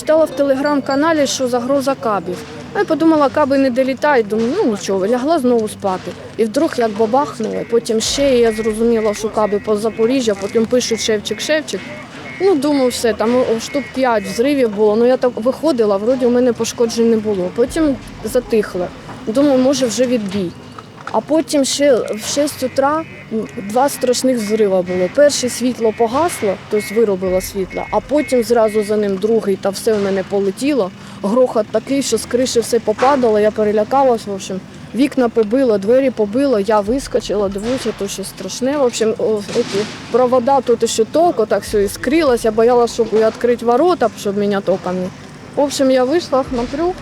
прочитала в телеграм-каналі, що загроза кабів. А я подумала, каби не долітають, думаю, ну нічого, лягла знову спати. І вдруг як бабахнуло, потім ще я зрозуміла, що каби по Запоріжжя, потім пишуть шевчик, шевчик. Ну, думаю, все, там штук 5 взривів було. Ну я так виходила, вроді у мене пошкоджень не було. Потім затихла. Думаю, може вже відбій. А потім ще в 6 утра два страшних взрива було. Перше світло погасло, тобто виробило світло, а потім зразу за ним другий, та все в мене полетіло. Грохот такий, що з криші все попадало, я перелякалась. В общем, вікна побило, двері побило, я вискочила, дивлюся, то щось страшне. В общем, провода тут ще ток, отак все іскрилось. Я боялась, щоб відкрити ворота, щоб мене током. В общем, я вийшла, смотрю,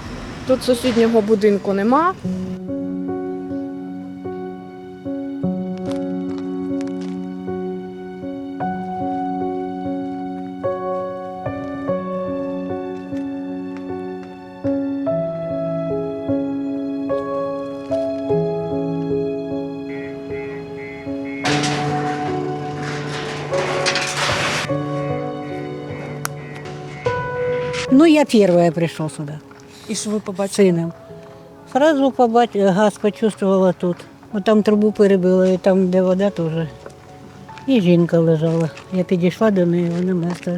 тут сусіднього будинку нема. Ну, я первая пришел сюда І що ви побачили? сыном. Сразу побач... газ почувствовала тут. От там трубу перебила, і там, де вода теж. І жінка лежала. Я підійшла до неї, вона мертва.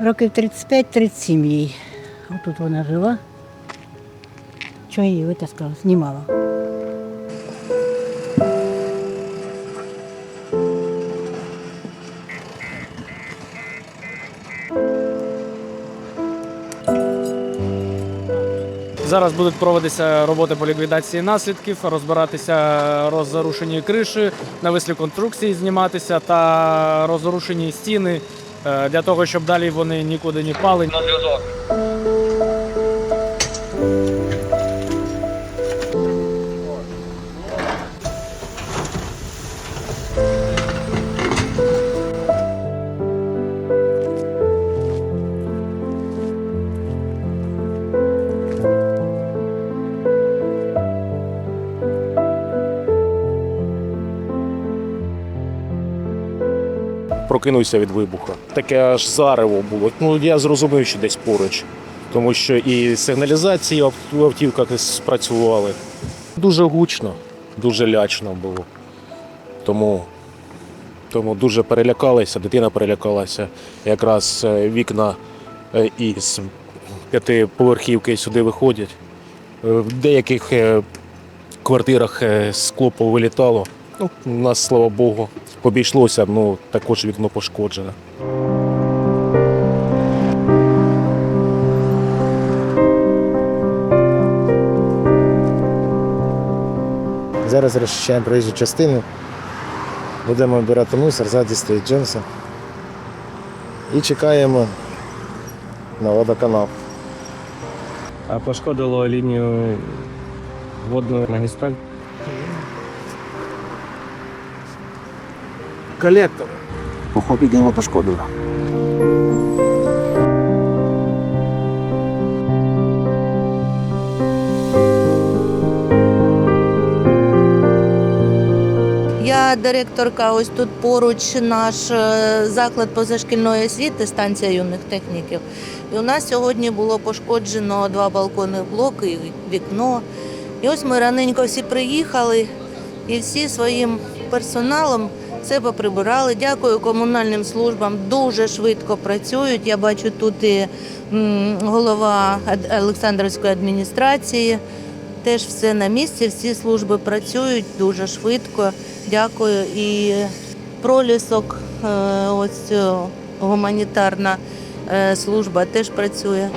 Років 35-37 їй. Отут вона жила. Чого її витаскала, знімала. Зараз будуть проводитися роботи по ліквідації наслідків, розбиратися розрушені криші, навислі конструкції зніматися та розрушені стіни е, для того, щоб далі вони нікуди не впали. Прокинувся від вибуху. Таке аж зарево було. Ну я зрозумів, що десь поруч, тому що і сигналізації в автівках спрацювали. Дуже гучно, дуже лячно було. Тому, тому дуже перелякалися, дитина перелякалася. Якраз е, вікна е, із п'ятиповерхівки сюди виходять. Е, В деяких квартирах скло повилітало. Ну, у нас, слава Богу, обійшлося, ну також вікно пошкоджене. Зараз розчищаємо проїжджу частину. Будемо обирати мусор, ззаді стоїть Джонсон. І чекаємо на водоканал. А пошкодило лінію водної магістраль. Колектор. Охопідняло пошкодило. Я директорка ось тут поруч наш е, заклад позашкільної освіти, станція юних техніків. І у нас сьогодні було пошкоджено два балконних блоки, і вікно. І ось ми раненько всі приїхали і всі своїм персоналом це поприбирали. Дякую комунальним службам. Дуже швидко працюють. Я бачу тут і голова Олександрівської адміністрації. Теж все на місці, всі служби працюють дуже швидко. Дякую. І пролісок, е, ось е, гуманітарна е, служба теж працює.